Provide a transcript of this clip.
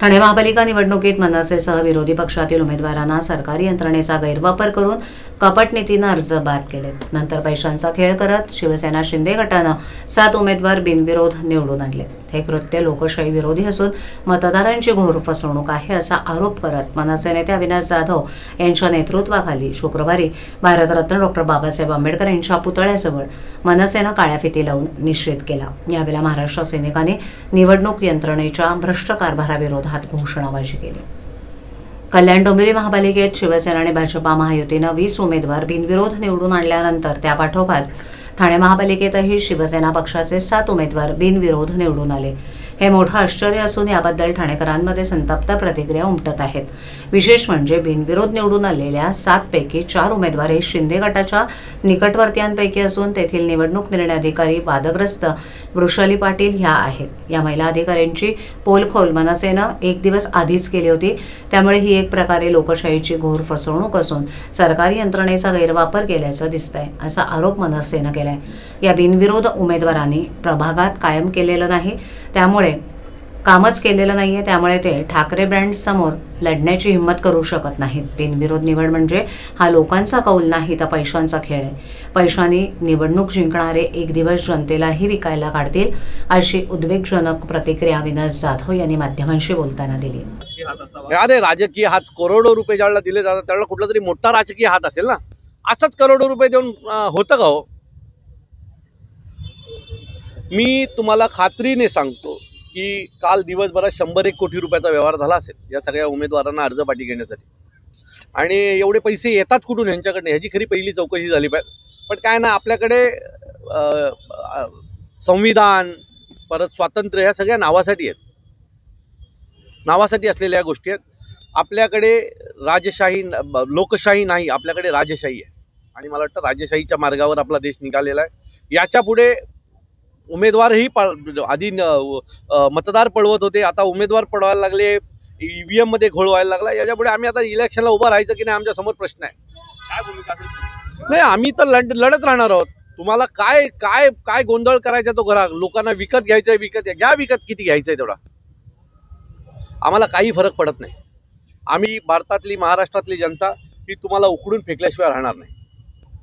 ठाणे महापालिका निवडणुकीत मनसेसह विरोधी पक्षातील उमेदवारांना सरकारी यंत्रणेचा गैरवापर करून कपट नीतीनं अर्ज बाद केलेत. नंतर पैशांचा खेळ करत शिवसेना शिंदे गटानं सात उमेदवार बिनविरोध निवडून आणलेत. हे कृत्य लोकशाही विरोधी असून मतदारांची घोर फसवणूक आहे असा आरोप करत मनसे नेते अविनाश जाधव यांच्या नेतृत्वाखाली शुक्रवारी भारतरत्न डॉक्टर बाबासाहेब आंबेडकर यांच्या पुतळ्याजवळ मनसेनं काळ्या फिती लावून निषेध केला. यावेळेला महाराष्ट्र सैनिकांनी निवडणूक यंत्रणेच्या भ्रष्ट कारभाराविरोधात घोषणाबाजी केली. कल्याण डोंबिवली महापालिकेत शिवसेना आणि भाजपा महायुतीनं वीस उमेदवार बिनविरोध निवडून आणल्यानंतर त्यापाठोपाठ ठाणे महापालिकेतही शिवसेना पक्षाचे सात उमेदवार बिनविरोध निवडून आले. हे मोठं आश्चर्य असून याबद्दल ठाणेकरांमध्ये संतप्त प्रतिक्रिया उमटत आहेत. विशेष म्हणजे बिनविरोध निवडून आलेल्या सातपैकी चार उमेदवार हे शिंदे गटाच्या निकटवर्तीयांपैकी असून तेथील निवडणूक निर्णय अधिकारी वादग्रस्त वृषाली पाटील ह्या आहेत. या महिला अधिकाऱ्यांची पोलखोल मनसेनं एक दिवस आधीच केली होती. त्यामुळे ही एक प्रकारे लोकशाहीची घोर फसवणूक असून सरकारी यंत्रणेचा गैरवापर केल्याचं आहे असा आरोप मनसेनं केलाय. या बिनविरोध उमेदवारांनी प्रभागात कायम केलेलं नाही. त्यामुळे कामच केलेलं नाहीये त्यामुळे ते ठाकरे ब्रँडसमोर लढण्याची हिंमत करू शकत नाहीत. बिनविरोध निवड म्हणजे हा लोकांचा कौल नाही तर पैशांचा खेळ आहे. पैशांनी निवडणूक जिंकणारे एक दिवस जनतेलाही विकायला काढतील अशी उद्वेगजनक प्रतिक्रिया विनाश जाधव यांनी माध्यमांशी बोलताना दिली. अरे राजकीय हात करोडो रुपये ज्याला दिले जातात त्याला कुठला तरी मोठा राजकीय हात असेल ना? असंच करोडो रुपये देऊन होतं का हो? मी तुम्हाला खात्रीने सांगतो. की काल दिवसभरात शंभर एक कोटी रुपयाचा व्यवहार झाला असेल या सगळ्या उमेदवारांना अर्जपाठी घेण्यासाठी. आणि एवढे पैसे येतात कुठून यांच्याकडनं? ह्याची खरी पहिली चौकशी झाली पाहिजे. पण काय ना आपल्याकडे संविधान परत स्वातंत्र्य ह्या सगळ्या नावासाठी आहेत. नावासाठी असलेल्या या गोष्टी आहेत. आपल्याकडे राजशाही न- लोकशाही नाही आपल्याकडे राजशाही आहे. आणि मला वाटतं राजशाहीच्या मार्गावर आपला देश निघालेला आहे. याच्यापुढे उमेदवारही पळ आधी मतदार पळवत होते. आता उमेदवार पळवायला लागले ईव्हीएममध्ये घोळ व्हायला लागला. याच्यापुढे आम्ही आता इलेक्शनला उभं राहायचं की नाही आमच्यासमोर प्रश्न आहे. काय भूमिका असेल नाही आम्ही तर लढ लढत राहणार आहोत. तुम्हाला काय काय काय गोंधळ करायचा तो करा लोकांना विकत घ्यायचंय विकत घ्या घ्या विकत किती घ्यायचंय तेवढा. आम्हाला काही फरक पडत नाही. आम्ही भारतातली महाराष्ट्रातली जनता ही तुम्हाला उकडून फेकल्याशिवाय राहणार नाही.